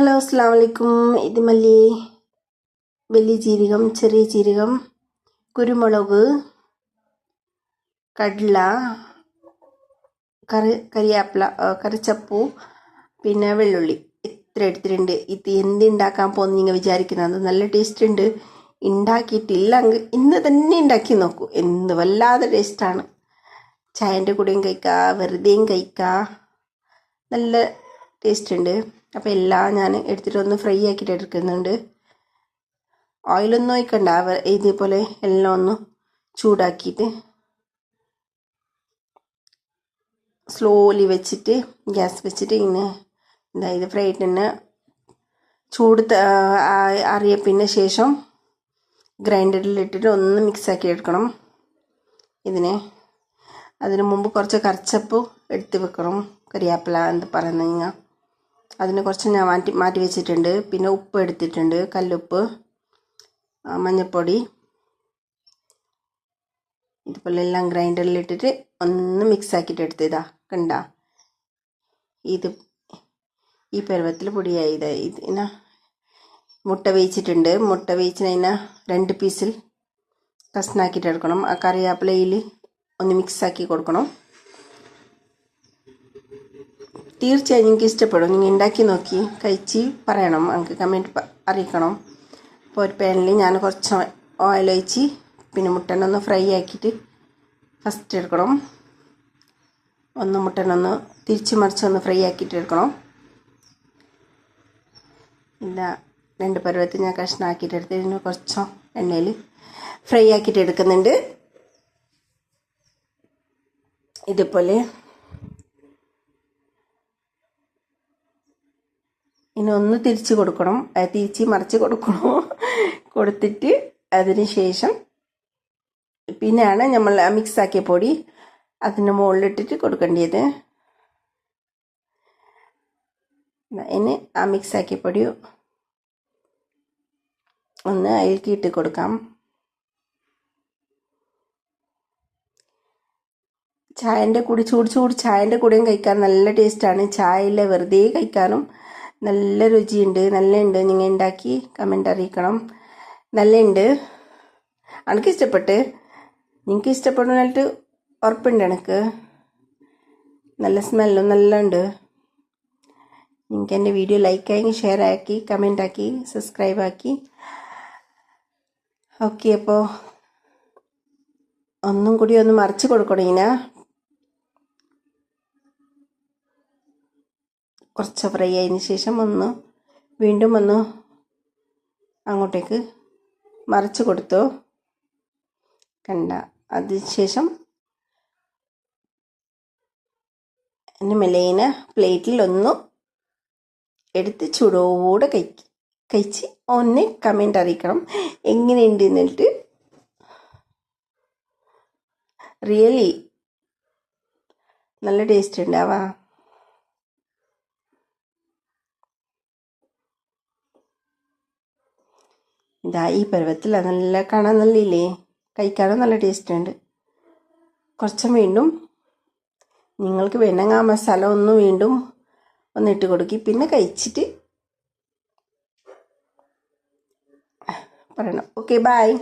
Hello അസ്സാം വലൈക്കും ഇത് മല്ലി വലിയ ജീരകം ചെറിയ ജീരകം കുരുമുളക് കടല കറി കറിയാപ്ല കറിച്ചപ്പു പിന്നെ വെള്ളുള്ളി. ഇത്ര എടുത്തിട്ടുണ്ട്. ഇത് എന്ത് ഉണ്ടാക്കാൻ പോകുന്നു നിങ്ങൾ വിചാരിക്കുന്നത് നല്ല ടേസ്റ്റ് ഉണ്ട്. ഉണ്ടാക്കിയിട്ടില്ല എങ്കിൽ ഇന്ന് തന്നെ ഉണ്ടാക്കി നോക്കൂ. എന്ത് വല്ലാതെ ടേസ്റ്റാണ് ചായന്റെ കൂടെയും കഴിക്കാം വെറുതെയും കഴിക്കാം. നല്ല ടേസ്റ്റ് ഉണ്ട്. അപ്പോൾ എല്ലാം ഞാൻ എടുത്തിട്ട് ഒന്ന് ഫ്രൈ ആക്കിയിട്ട് എടുക്കുന്നുണ്ട്. ഓയിലൊന്നും ഒഴിക്കണ്ട. ഇതേപോലെ എല്ലാം ഒന്ന് ചൂടാക്കിയിട്ട് സ്ലോലി വെച്ചിട്ട് ഗ്യാസ് വെച്ചിട്ട് ഇങ്ങനെ എന്താ ഇത് ഫ്രൈ തന്നെ ചൂട് അറിയപ്പിന് ശേഷം ഗ്രൈൻഡറിലിട്ടിട്ട് ഒന്ന് മിക്സ് ആക്കി എടുക്കണം. ഇതിനെ അതിന് മുമ്പ് കുറച്ച് കറിച്ചപ്പ് എടുത്ത് വെക്കണം. കരിയാപ്പില എന്ന് പറയുന്നത് അതിന് കുറച്ച് ഞാൻ മാറ്റി മാറ്റി വെച്ചിട്ടുണ്ട്. പിന്നെ ഉപ്പ് എടുത്തിട്ടുണ്ട്. കല്ലുപ്പ് മഞ്ഞൾപ്പൊടി ഇതുപോലെ എല്ലാം ഗ്രൈൻഡറിൽ ഇട്ടിട്ട് ഒന്ന് മിക്സ് ആക്കിയിട്ട് എടുത്തതാ കണ്ട? ഇത് ഈ പരുവത്തിൽ പൊടിയായി. ഇത് ഇതിന മുട്ട വേവിച്ചിട്ടുണ്ട്. മുട്ട വേവിച്ചതിനെ രണ്ട് പീസിൽ കഷ്ണാക്കിയിട്ട് എടുക്കണം. ആ കറിവേപ്പിലയിൽ ഒന്ന് മിക്സ് ആക്കി കൊടുക്കണം. തീർച്ചയായും നിങ്ങൾക്ക് ഇഷ്ടപ്പെടും. നിങ്ങൾ ഉണ്ടാക്കി നോക്കി. കഴിച്ച് പറയണം. നമുക്ക് കമന്റ് അറിയിക്കണം. അപ്പോൾ ഒരു പാനിൽ ഞാൻ കുറച്ച് ഓയിൽ ഒഴിച്ച് പിന്നെ മുട്ടനെ ഒന്ന് ഫ്രൈ ആക്കിയിട്ട് ഫസ്റ്റ് എടുക്കണം. ഒന്ന് മുട്ടനൊന്ന് തിരിച്ച് മറിച്ച് ഒന്ന് ഫ്രൈ ആക്കിയിട്ട് എടുക്കണം. ഇല്ല രണ്ട് പരുവത്തിൽ ഞാൻ കഷ്ണമാക്കിയിട്ട് എടുത്ത് ഇതിന് കുറച്ച് എണ്ണയിൽ ഫ്രൈ ആക്കിയിട്ട് എടുക്കുന്നുണ്ട്. ഇതുപോലെ ഇനി ഒന്ന് തിരിച്ച് കൊടുക്കണം. തിരിച്ച് മറിച്ച് കൊടുക്കണം. കൊടുത്തിട്ട് അതിന് ശേഷം പിന്നെയാണ് നമ്മൾ മിക്സ് ആക്കിയ പൊടി അതിന്റെ മുകളിലിട്ടിട്ട് കൊടുക്കേണ്ടത്. ഇനി ആ മിക്സ് ആക്കിയ പൊടി ഒന്ന് അതിലേക്ക് കൊടുക്കാം. ചായന്റെ കൂടി ചൂട് ചൂട് ചായന്റെ കൂടെയും കഴിക്കാൻ നല്ല ടേസ്റ്റാണ് ചായയിലെ വെറുതെ കഴിക്കാനും നല്ല രുചിയുണ്ട് നല്ല ഉണ്ട് നിങ്ങൾ ഉണ്ടാക്കി കമന്റ് അറിയിക്കണം. നല്ല ഉണ്ട് എനിക്ക് ഇഷ്ടപ്പെട്ട്. നിങ്ങൾക്ക് ഇഷ്ടപ്പെടുന്നതായിട്ട് ഉറപ്പുണ്ട് എനിക്ക് നല്ല സ്മെല്ലും നല്ല ഉണ്ട് നിങ്ങൾക്ക് എന്റെ വീഡിയോ ലൈക്ക് ആക്കി ഷെയർ ആക്കി കമന്റ് ആക്കി സബ്സ്ക്രൈബ് ആക്കി. ഓക്കെ അപ്പോൾ ഒന്നും കൂടി ഒന്ന് മറിച്ച് കൊടുക്കണം ഇങ്ങനെ കുറച്ച് ഫ്രൈ ആയതിന് ശേഷം ഒന്ന് വീണ്ടും ഒന്ന് അങ്ങോട്ടേക്ക് മറിച്ച് കൊടുത്തു. കണ്ട. അതിനുശേഷം എന്റെ മെലേന പ്ലേറ്റിൽ ഒന്ന് എടുത്ത് ചൂടോടെ കഴിക്കും കഴിച്ച് ഒന്ന് കമന്റ് അറിയിക്കണം. എങ്ങനെയുണ്ട് എന്നിട്ട്? റിയലി നല്ല ടേസ്റ്റ് ഉണ്ടാവാ. ഇതാ ഈ പരുവത്തിൽ നല്ല കാണാൻ നല്ലില്ലേ? കഴിക്കാനും നല്ല ടേസ്റ്റ് ഉണ്ട്. കുറച്ചും വീണ്ടും നിങ്ങൾക്ക് വേണമെങ്കിൽ ആ മസാല ഒന്ന് വീണ്ടും ഒന്ന് ഇട്ട് കൊടുക്കി. പിന്നെ കഴിച്ചിട്ട് പറയണം. Okay bye